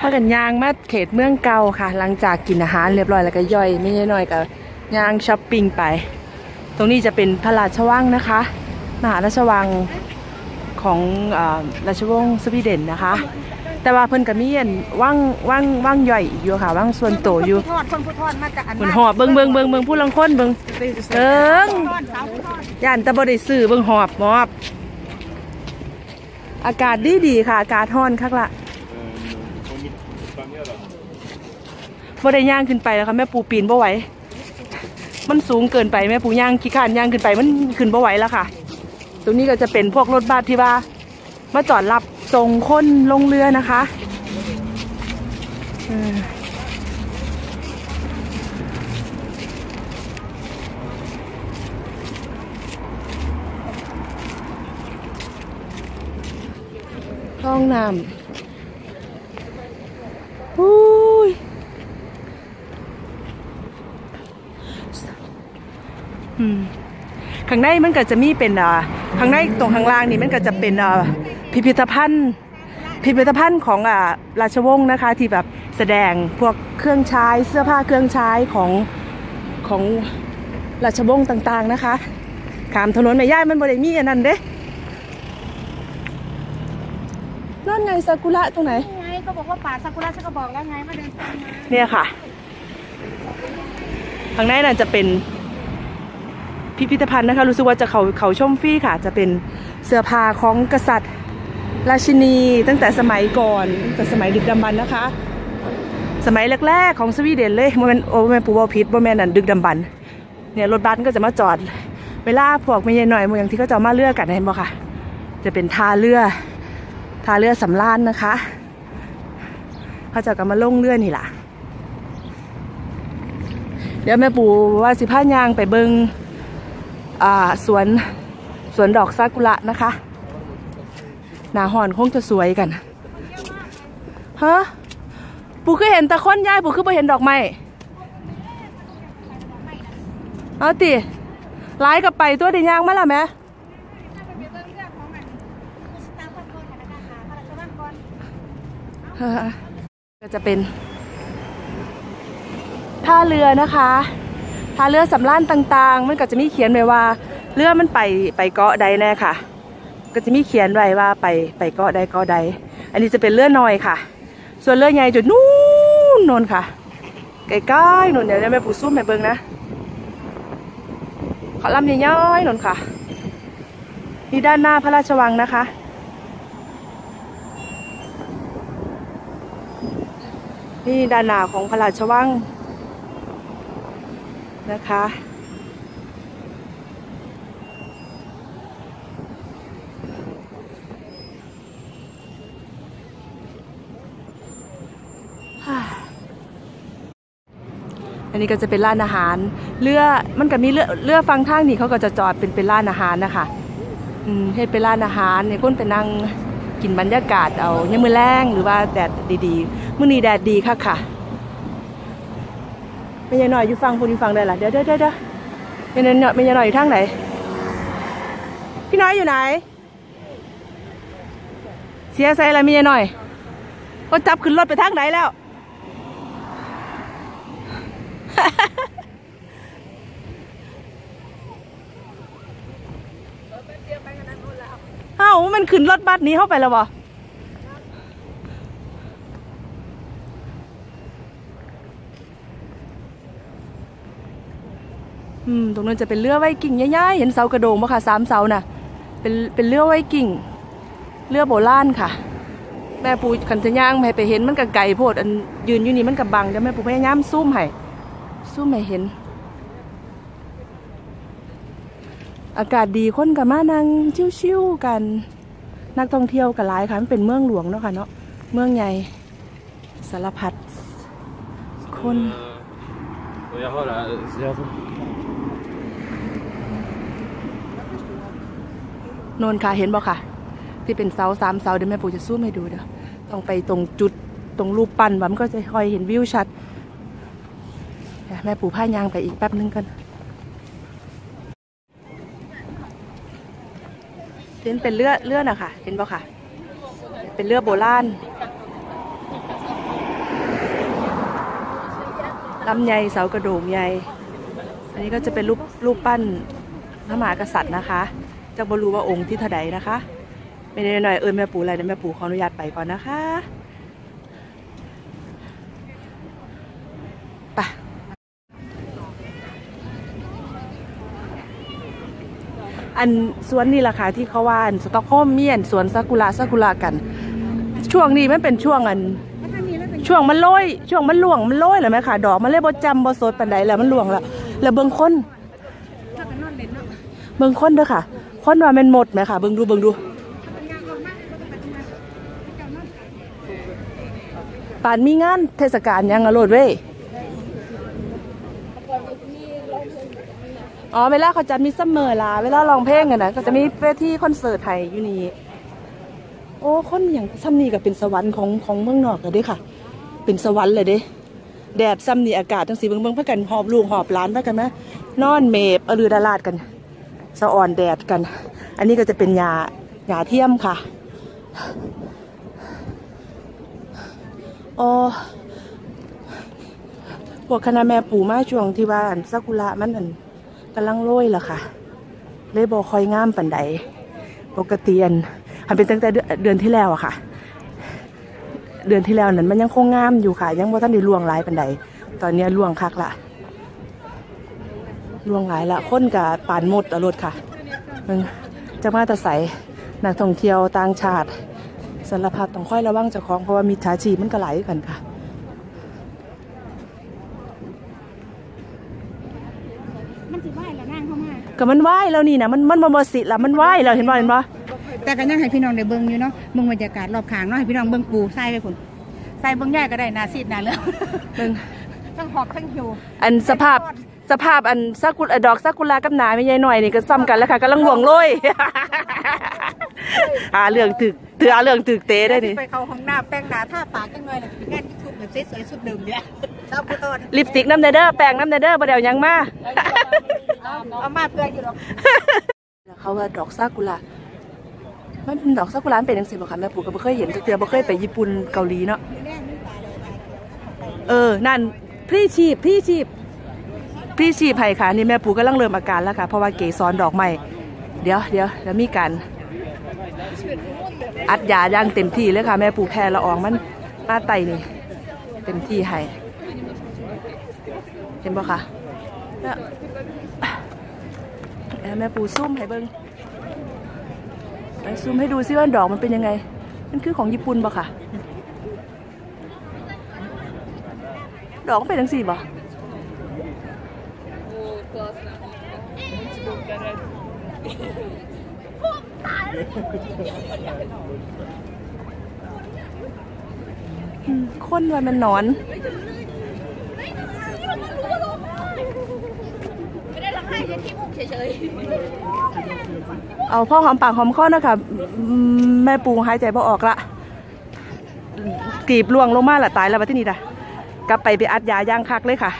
พากันย่างมาเขตเมืองเก่าค่ะ หลังจากกินอาหารเรียบร้อยแล้วก็ย่อยไม่ใช่น้อยกับย่างช้อปปิ้งไป ตรงนี้จะเป็นพระราชวังนะคะ มหาราชวังของเออราชวงศ์สวีเดนนะคะ แต่ว่าเพิ่นก็มีอันว่างว่างว่างย่อยอีกอยู่ค่ะว่างส่วนโตวอยู่ทอดคนผู้ทอดมาจากอันเพิ่นหอบเบิ่งเบิ่งเบิ่งเบิ่งผู้ลังคนเบิ่งเอิงทอดสาวผู้ทอดย่านแตะบ่ได้ซื้อเบิ่งหอบหมอบ อากาศดีดีๆค่ะ อากาศร้อนคักละ บ่ได้ย่างขึ้นไปแล้วค่ะแม่ปูปีนบ่ไหว มันสูงเกินไปแม่ปูย่างขี้ขานย่างขึ้นไปมันขึ้นบ่ไหวแล้วค่ะ ตรงนี้ก็จะเป็นพวกรถบัสที่ว่ามาจอดรับส่งคนลงเรือนะคะห้องน้ำอุ้ย อืม ข้างในมันก็จะมีเป็นอ่าข้างในตรงข้างล่างนี่มันก็จะเป็นอ่าพิพิธภัณฑ์ พิพิธภัณฑ์ของอ่าราชวงศ์นะคะ ที่แบบแสดงพวกเครื่องใช้เสื้อผ้าเครื่องใช้ของของราชวงศ์ต่างๆนะคะขามถนนแม่ย่ายมันบริมีอันนั้นเด้นั่นไงซากุระตรงไหนไงก็บอกว่าป่าซากุระฉันก็บอกแล้วไงมาเดินตามมาเนี่ยค่ะข้างในน่ะจะเป็น พิพิธภัณฑ์นะคะ รู้สึกว่าจะเขาเขาชมฟรีค่ะ จะเป็นเสื้อผ้าของกษัตริย์ ราชินีตั้งแต่สมัยก่อนตั้งแต่สมัยดึกดำบรรพ์นะคะ สมัยแรกๆของสวีเดนเลยโมเมนโอเมนปูบอพิษโมเมนนั่นดึกดำบรรพ์เนี่ยรถบัสก็จะมาจอด เวลาพวกไม่ใช่หน่อยเมืองที่เขาจะมาเลือกกันเห็นบ่ค่ะ จะเป็นท่าเรือท่าเรือสำราญนะคะเขาจะกลับมาลงเรือนี่ล่ะเดี๋ยวแม่ปูว่าสิพายางไปเบิง สวนสวนดอกซากุระนะคะหนาหอนคงจะสวยกันฮะปูคือเห็นตะค้นยายปูคือไปเห็นดอกไม้เอาติไล่กับไปตัวดียางมาละแม่ไปเบิ่งเรื่องของมันตามข้อมูลของนะคะพระราชวังก่อนฮะก็จะเป็นท่าเรือนะคะ ท่าเรือสำล้านต่างๆ มันก็จะมีเขียนไว้ว่าเรือมันไปไปเกาะใดแน่ค่ะ ก็จะมีเขียนไว้ว่าไปไปเกาะใดเกาะใด อันนี้จะเป็นเรือน้อยค่ะ ส่วนเรือใหญ่จุดนู้นนนค่ะใกล้ๆนนเดี๋ยวแม่ปูซุ่มแม่เบิ้งนะขาลำใหญ่ๆนนค่ะนี่ด้านหน้าพระราชวังนะคะ นี่ด้านหน้าของพระราชวัง นะคะ อันนี้ก็จะเป็นร้านอาหาร เรือมันก็มีเรือเรือฟังทางนี่เขาก็จะจอดเป็นเป็นร้านอาหารนะคะอืมเฮ็ดเป็นร้านอาหารเนี่ยคนไปนั่งกินบรรยากาศเอาเนี่ยามมือแรงหรือว่าแดดดีๆ มื้อนี้แดดดีค่ะค่ะ ไม่ยายหน่อยอยู่ฟังคุณอยู่ฟังได้ล่ะเดี๋ยวเดี๋ยวเดี๋ยวเดี๋ยวไม่ยายหน่อยไม่ยายหน่อยอยู่ทางไหน พี่น้อยอยู่ไหน เสียใจอะไรไม่ยายหน่อยก็จับขึ้นรถไปทางไหนแล้วเอ้ามันขึ้นรถบัสนี้เข้าไปแล้วบ่ อืมตรงนั้นจะเป็นเรือไวกิ่งย่ายๆเห็นเสากระโดงปะค่ะสามเสาน่ะ เป็นเป็นเรือไวกิ่งเรือโบราณค่ะ แม่ปูขันจะย่างให้ไปเห็นมันกับไก่โพดอันยืนอยู่นี่มันกับบังเดี๋ยวแม่ปูพยายามซูมให้ซูมให้เห็น อากาศดีคนกับมานั่งชิวๆกัน นักท่องเที่ยวกับหลายค่ะมันเป็นเมืองหลวงเนาะค่ะเนาะเมืองใหญ่สารพัดคน Och jag har det här. så นนค่ะเห็นบ่ค่ะ ที่เป็นเสาสามเสาเดี๋ยวแม่ปู่จะซูมให้ดูเดี๋ยวต้องไปตรงจุดตรงรูปปั้นว่ามันก็จะคอยเห็นวิวชัด แม่ปู่พายางไปอีกแป๊บนึงกันเห็นเป็นเลือดเลือดอะค่ะ เห็นบ่ค่ะ เป็นเรือดโบราณลำไยเสากระโดงใหญ่อันนี้ก็จะเป็นรูปรูปปั้นพระมหากษัตริย์นะคะ จะบรู้ว่าองค์ที่เท่าใดนะคะไม่ได้หน่อยเอิญแม่ปู่อะไรนะแม่ปู่ขออนุญาตไปก่อนนะคะไปอันสวนนี่แหละค่ะที่เขาว่าอันสต็อกโฮมเมียนสวนซากุระซากุระกัน ช่วงนี้มันเป็นช่วงอันแล้วถ้ามีแล้วเป็นช่วงมันโรยช่วงมันหลวงมันโรยแล้วไหมค่ะดอกมันเลยบ่จำบ่สดปานใดแล้วมันหลวงแล้วแล้วเบิ่งคน้น เบิ่งคนเด้อค่ะ คนว่ามันหมดไหมค่ะ เบิ่งดูเบิ่งดูมันยางออกมากก็ต้องไปทำงานเจ้านอนป่านมีงานเทศกาลยังอะโลดเว้ยอ๋อเวลาเขาจะมีซัมอล่ะเวลาร้องเพลงกันะก็จะมีเวทีคอนเสิร์ตไทยอยู่นี่โอ้คนอย่างซ้ำนี่ก็เป็นสวรรค์ของของเมืองนอกเลยเด้ค่ะ เป็นสวรรค์เลยเด้แดดซ้ำนี่อากาศทั้งสีเบิ่งเบิ่งพากันหอบลูกหอบหลานพากันไหม นอนเมบอลือดาลาดกันสะอ่อนแดดกัน อันนี้ก็จะเป็นหญ้าหญ้าเทียมค่ะโอพวกคณะแม่ปู่มาช่วงที่ว่าอันซากุระมันอันกำลังโรยล่ะค่ะ เลยบอคอยงามปันใดปกติอันอันเป็นตั้งแต่เดือนที่แล้วอะค่ะ เดือนที่แล้วนั้นมันยังคงงามอยู่ค่ะ ยังว่าท่านได้ล่วงหลายปันใดตอนนี้ล่วงคักละ ล่วงหลายละคนกับปานหมดอรดค่ะมันจะมาแต่ใสนักท่องเที่ยวต่างชาติสารพัดต้องค่อยระวังเจ้าของเพราะว่ามีชาชีพมันก็ไหลายกันค่ะมันสิไหวแล้วนั่งเข้ามาก็มันไหวแล้วนี่นะมันมันมันบสิละมันไหวแล้วเห็นบ่เห็นบ่แต่ก็ยังให้พี่น้องได้เบิ่งอยู่เนาะเบิ่งบรรยากาศรอบข้างเนาะให้พี่น้องเบิ่งปูทรายไปพุ่นทรายเบิ่งใหญ่ก็ได้หนาซีดหนาเหลืองเบิ่งทั้งหอบทั้งหิวอันสภาพ สภาพอันซากุระดอกซากุระกับหนาไม่ใหญ่หน่อยนี่ก็ซ้ำกันแล้วค่ะกำลังหลวงโรยหาเรื่องถึกถือหาเรื่องถึกเตะได้นี่ไปเข้าห้องน้ำแต่งหน้าท่าปากจังเลยแล้วเป็นงานยูทูบแบบสวยๆสุดเดิมเนี่ยชาวพุทธนลิปสติกน้ำเนเด้อแป้งน้ำเนเด้อบ่เดี๋ยวหยังมาเอาเอามาเพื่ออยู่หรอกเขาว่าดอกซากุระมันเป็นดอกซากุระมันเป็นจังซี่บ่คะแม่ปู่ก็บ่เคยเห็นจักเทื่อบ่เคยไปญี่ปุ่นเกาหลีเนาะเออนั่นพรี่ชีพพรี่ชีพ พี่ชีพให้ค่ะนี่แม่ปู่กำลังเริ่มอาการแล้วค่ะ เพราะว่าเกสรดอกไม้เดี๋ยวเดี๋ยวเดี๋ยวมีการอัดยาย่างเต็มที่เลยค่ะ แม่ปูแพ้ละอองมันมาไตนี่ เต็มที่ให้เห็นบ่คะแม่ปูซุ่มให้เบิ่งไปซูมให้ดูซิว่าดอกมันเป็นยังไง มันคือของญี่ปุ่นบ่ค่ะ ดอกเป็นจังสี่บ่ อืมคนว่ามันนอนเอาพ่อหอมปากหอมคอนะคะแม่ปูหายใจบ่ออกละกรีบล่วงลงมาละตายแล้ววะที่นี่ด่ะกลับไปไปอัดยาย่างคักเลยค่ะ